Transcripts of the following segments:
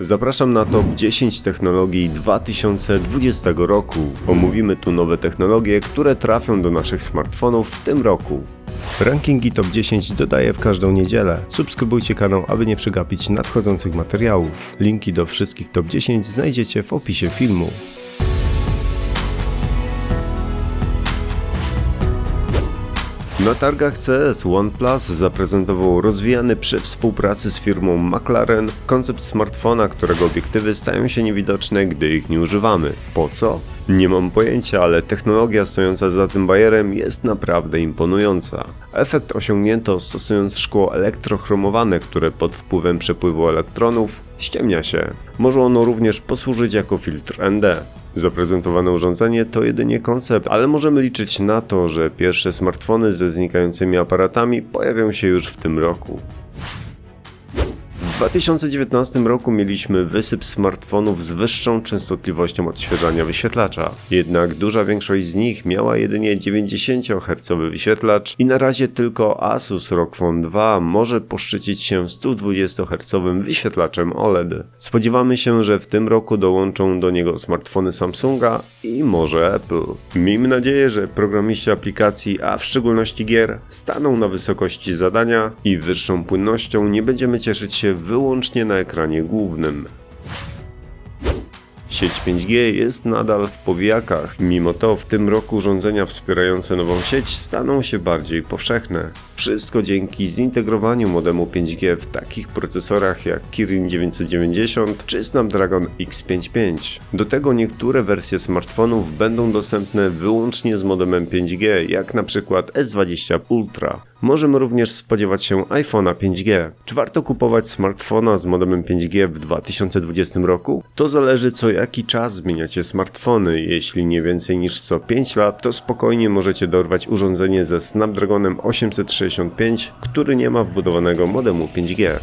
Zapraszam na top 10 technologii 2020 roku. Omówimy tu nowe technologie, które trafią do naszych smartfonów w tym roku. Rankingi top 10 dodaję w każdą niedzielę. Subskrybujcie kanał, aby nie przegapić nadchodzących materiałów. Linki do wszystkich top 10 znajdziecie w opisie filmu. Na targach CS OnePlus zaprezentował rozwijany przy współpracy z firmą McLaren koncept smartfona, którego obiektywy stają się niewidoczne, gdy ich nie używamy. Po co? Nie mam pojęcia, ale technologia stojąca za tym bajerem jest naprawdę imponująca. Efekt osiągnięto stosując szkło elektrochromowane, które pod wpływem przepływu elektronów ściemnia się. Może ono również posłużyć jako filtr ND. Zaprezentowane urządzenie to jedynie koncept, ale możemy liczyć na to, że pierwsze smartfony ze znikającymi aparatami pojawią się już w tym roku. W 2019 roku mieliśmy wysyp smartfonów z wyższą częstotliwością odświeżania wyświetlacza. Jednak duża większość z nich miała jedynie 90 Hz wyświetlacz i na razie tylko Asus ROG Phone 2 może poszczycić się 120 Hz wyświetlaczem OLED. Spodziewamy się, że w tym roku dołączą do niego smartfony Samsunga i może Apple. Miejmy nadzieję, że programiści aplikacji, a w szczególności gier, staną na wysokości zadania i wyższą płynnością nie będziemy cieszyć się wyłącznie na ekranie głównym. Sieć 5G jest nadal w powijakach, mimo to w tym roku urządzenia wspierające nową sieć staną się bardziej powszechne. Wszystko dzięki zintegrowaniu modemu 5G w takich procesorach jak Kirin 990 czy Snapdragon X55. Do tego niektóre wersje smartfonów będą dostępne wyłącznie z modemem 5G, jak na przykład S20 Ultra. Możemy również spodziewać się iPhone'a 5G. Czy warto kupować smartfona z modemem 5G w 2020 roku? To zależy co jaki czas zmieniacie smartfony. Jeśli nie więcej niż co 5 lat, to spokojnie możecie dorwać urządzenie ze Snapdragonem 865, który nie ma wbudowanego modemu 5G.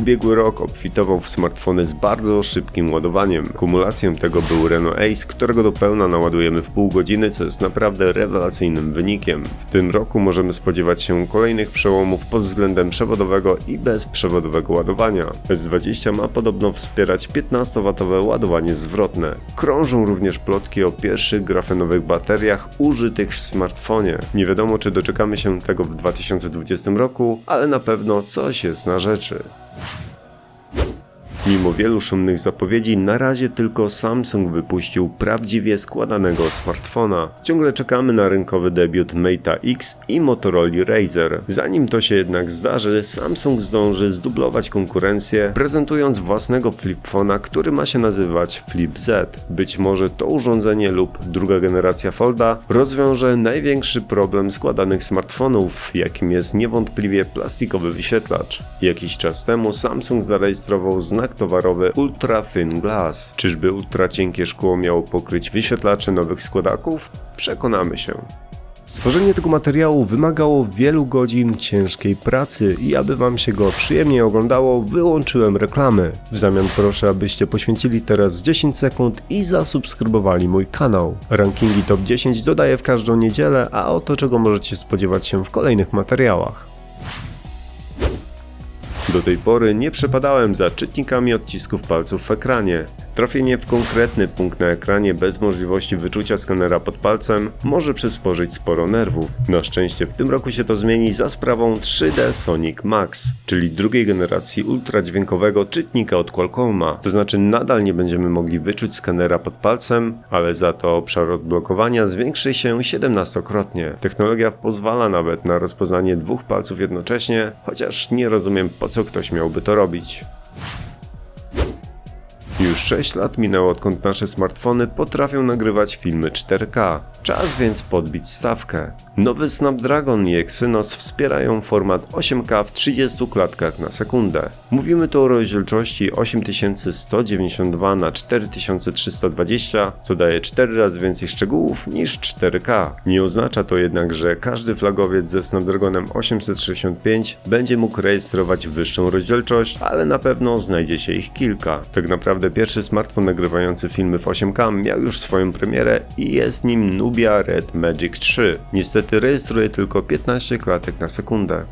Ubiegły rok obfitował w smartfony z bardzo szybkim ładowaniem. Kumulacją tego był Renault Ace, którego do pełna naładujemy w pół godziny, co jest naprawdę rewelacyjnym wynikiem. W tym roku możemy spodziewać się kolejnych przełomów pod względem przewodowego i bezprzewodowego ładowania. S20 ma podobno wspierać 15W ładowanie zwrotne. Krążą również plotki o pierwszych grafenowych bateriach użytych w smartfonie. Nie wiadomo czy doczekamy się tego w 2020 roku, ale na pewno coś jest na rzeczy. you Mimo wielu szumnych zapowiedzi, na razie tylko Samsung wypuścił prawdziwie składanego smartfona. Ciągle czekamy na rynkowy debiut Mate X i Motorola Razer. Zanim to się jednak zdarzy, Samsung zdąży zdublować konkurencję, prezentując własnego flipfona, który ma się nazywać Flip Z. Być może to urządzenie lub druga generacja Folda rozwiąże największy problem składanych smartfonów, jakim jest niewątpliwie plastikowy wyświetlacz. Jakiś czas temu Samsung zarejestrował znak towarowy Ultra Thin Glass. Czyżby ultra cienkie szkło miało pokryć wyświetlacze nowych składaków? Przekonamy się. Stworzenie tego materiału wymagało wielu godzin ciężkiej pracy i aby Wam się go przyjemnie oglądało, wyłączyłem reklamy. W zamian proszę, abyście poświęcili teraz 10 sekund i zasubskrybowali mój kanał. Rankingi top 10 dodaję w każdą niedzielę, a oto czego możecie spodziewać się w kolejnych materiałach. Do tej pory nie przepadałem za czytnikami odcisków palców w ekranie. Trafienie w konkretny punkt na ekranie bez możliwości wyczucia skanera pod palcem może przysporzyć sporo nerwów. Na szczęście w tym roku się to zmieni za sprawą 3D Sonic Max, czyli drugiej generacji ultradźwiękowego czytnika od Qualcomma. To znaczy nadal nie będziemy mogli wyczuć skanera pod palcem, ale za to obszar odblokowania zwiększy się 17-krotnie. Technologia pozwala nawet na rozpoznanie dwóch palców jednocześnie, chociaż nie rozumiem po co ktoś miałby to robić. Już 6 lat minęło odkąd nasze smartfony potrafią nagrywać filmy 4K. Czas więc podbić stawkę. Nowy Snapdragon i Exynos wspierają format 8K w 30 klatkach na sekundę. Mówimy tu o rozdzielczości 8192 na 4320, co daje 4 razy więcej szczegółów niż 4K. Nie oznacza to jednak, że każdy flagowiec ze Snapdragonem 865 będzie mógł rejestrować wyższą rozdzielczość, ale na pewno znajdzie się ich kilka. Tak naprawdę pierwszy smartfon nagrywający filmy w 8K miał już swoją premierę i jest nim Nubia Red Magic 3. Niestety rejestruje tylko 15 klatek na sekundę.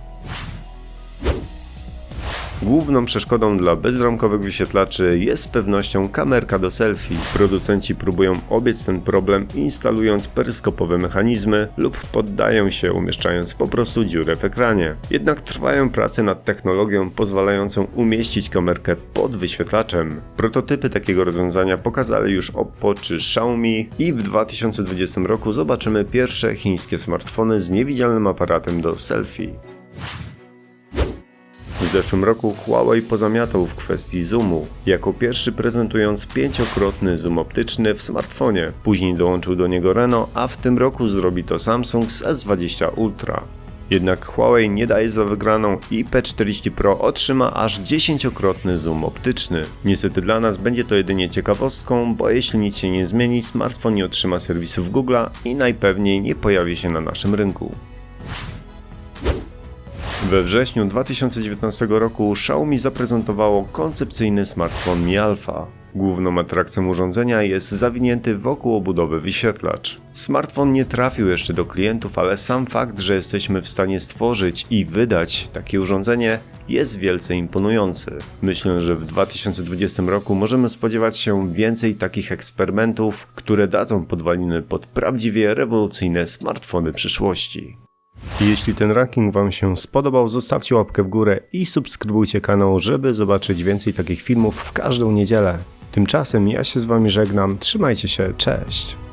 Główną przeszkodą dla bezramkowych wyświetlaczy jest z pewnością kamerka do selfie. Producenci próbują obiec ten problem instalując peryskopowe mechanizmy lub poddają się umieszczając po prostu dziurę w ekranie. Jednak trwają prace nad technologią pozwalającą umieścić kamerkę pod wyświetlaczem. Prototypy takiego rozwiązania pokazali już Oppo czy Xiaomi i w 2020 roku zobaczymy pierwsze chińskie smartfony z niewidzialnym aparatem do selfie. W zeszłym roku Huawei pozamiatał w kwestii zoomu, jako pierwszy prezentując pięciokrotny zoom optyczny w smartfonie. Później dołączył do niego Reno, a w tym roku zrobi to Samsung z S20 Ultra. Jednak Huawei nie daje za wygraną i P40 Pro otrzyma aż dziesięciokrotny zoom optyczny. Niestety dla nas będzie to jedynie ciekawostką, bo jeśli nic się nie zmieni, smartfon nie otrzyma serwisów Google'a i najpewniej nie pojawi się na naszym rynku. We wrześniu 2019 roku Xiaomi zaprezentowało koncepcyjny smartfon Mi Alpha. Główną atrakcją urządzenia jest zawinięty wokół obudowy wyświetlacz. Smartfon nie trafił jeszcze do klientów, ale sam fakt, że jesteśmy w stanie stworzyć i wydać takie urządzenie jest wielce imponujący. Myślę, że w 2020 roku możemy spodziewać się więcej takich eksperymentów, które dadzą podwaliny pod prawdziwie rewolucyjne smartfony przyszłości. Jeśli ten ranking Wam się spodobał, zostawcie łapkę w górę i subskrybujcie kanał, żeby zobaczyć więcej takich filmów w każdą niedzielę. Tymczasem ja się z Wami żegnam, trzymajcie się, cześć!